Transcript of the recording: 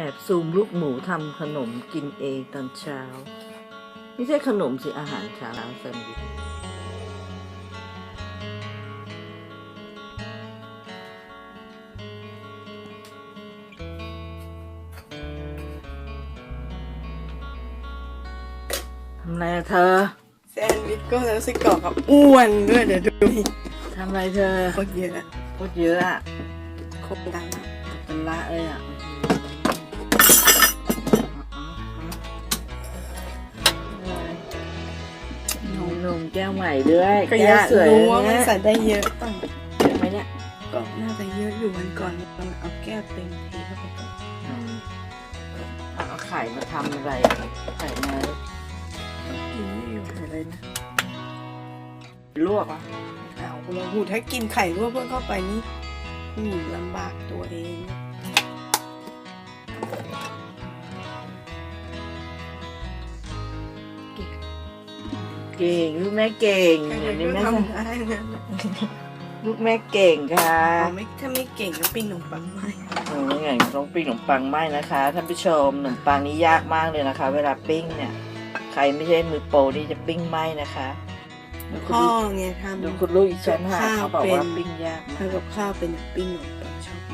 อบซูมลูกหมูทำขนมกินเองตอนเช้า ไม่ใช่ขนมสิอาหารเช้าแซนด์วิชทำอะไรอะเธอ แซนด์วิชก็แล้วไส้กรอกกับอ้วนด้วยเดี๋ยวดูนี่ทำอะไรเธอโคตรเยอะโคตรเยอะอะโคตรดังเป็นละเลยอะ นมนมแก้วใหม่ด้วยก็อแก้ยาวกสวยรู้ว่ามันเนี่ยใส่ได้เยอะป่ะเห็นไหมเนี่ยก็น่าจะเยอะอยู่วันก่อนตอนเอาแก้วเต็มเทเข้าไปก่อนอืมเอาไข่มาทำอะไรไข่มากินไม่อยู่อะไรนะลวกอะเอาเราหูถ้ากินไข่ลวกเพิ่มเข้าไปนี่หูลำบากตัวเอง เก่งลูกแม่เก่งใครเดี๋ยวนี้ก็แม่ทำได้นะลูกแม่เก่งค่ะเอาไม่ถ้าไม่เก่งก็ปิ้งขนมปังไม่หนูอย่างต้องปิ้งขนมปังไหมนะคะท่านผู้ชมขนมปังนี่ยากมากเลยนะคะ เวลาปิ้งเนี่ย ใครไม่ใช่มือโปรนี่จะปิ้งไหมนะคะดูคุณพ่อลูกไงทดูำคุณลูกอีกชั้นค่ะข้าวเขาบอกว่าเป็นปิ้งยากมาทำกกับข้าวเป็นปิ้งขนมปังชอบม